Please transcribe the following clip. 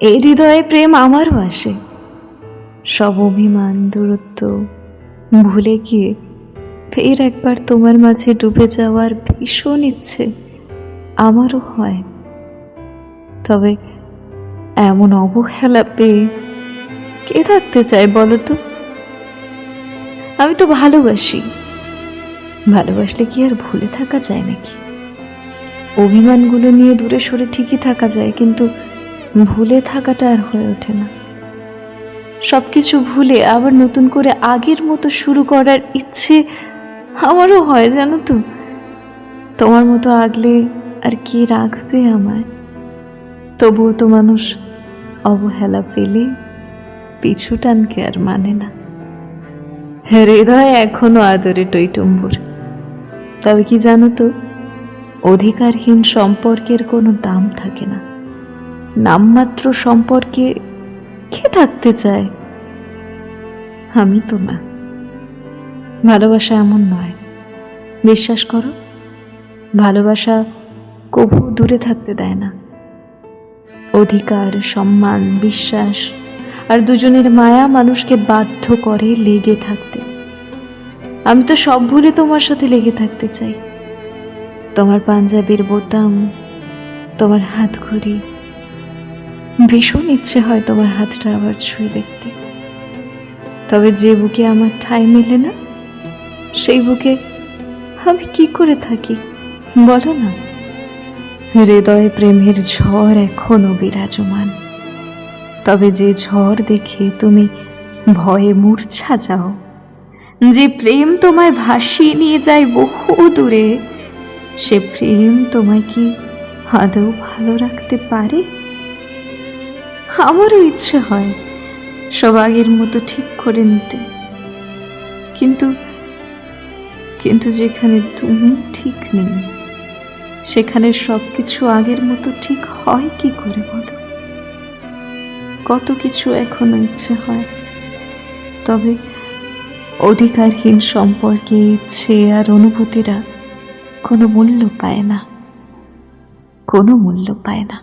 এই হৃদয়ে প্রেম আমারও আসে। সব অভিমান, দূরত্ব, ভুলে গিয়ে ফের একবার তোমার মাঝে ডুবে যাওয়ার ভীষণ ইচ্ছে আমারও হয়। তবে এমন অবহেলা পেয়ে কে থাকতে চায় বলো তো? আমি তো ভালোবাসি। ভালোবাসলে কি আর ভুলে থাকা যায় নাকি? অভিমানগুলো নিয়ে দূরে সরে ঠিকই থাকা যায়, কিন্তু ভুলে থাকাটা আর হয়ে ওঠে না। সবকিছু ভুলে আবার নতুন করে আগের মতো শুরু করার ইচ্ছে আমারও হয়, জানো তো। তোমার মতো আগলে আর কি রাখবে আমায়? তবুও তো মানুষ অবহেলা পেলে পিছু টানকে আর মানে না। হৃদয় এখনও আদরে টৈটম্বুর। তবে কি জানো তো, অধিকারহীন সম্পর্কের কোনো দাম থাকে না। নামমাত্র সম্পর্কে কে থাকতে চায়? আমি তো না। ভালোবাসা এমন নয়। বিশ্বাস করো, ভালোবাসা কবু দূরে থাকতে দেয় না। অধিকার, সম্মান, বিশ্বাস আর দুজনের মায়া মানুষকে বাধ্য করে লেগে থাকতে। আমি তো সব ভুলে তোমার সাথে লেগে থাকতে চাই। তোমার পাঞ্জাবির বোতাম, তোমার হাত ঘড়ি ভীষণ ইচ্ছে হয় তোমার হাতটা আবার ছুঁয়ে দেখতে। তবে যে বুকে আমার ঠাঁই মেলে না, সেই বুকে আমি কি করে থাকি, বলো না? হৃদয়ে প্রেমের ঝড় এখনও বিরাজমান। তবে যে ঝড় দেখে তুমি ভয়ে মূর্ছা যাও, যে প্রেম তোমায় ভাসিয়ে নিয়ে যায় বহু দূরে, সে প্রেম তোমায় কি আদৌ ভালো রাখতে পারে? আমারও ইচ্ছে হয় সব আগের মতো ঠিক করে নিতে। কিন্তু কিন্তু যেখানে তুমি ঠিক নেই, সেখানে সব কিছু আগের মতো ঠিক হয় কি করে বলো? কত কিছু এখনও ইচ্ছে হয়, তবে অধিকারহীন সম্পর্কে ইচ্ছে আর অনুভূতিরা কোনো মূল্য পায় না, কোনো মূল্য পায় না।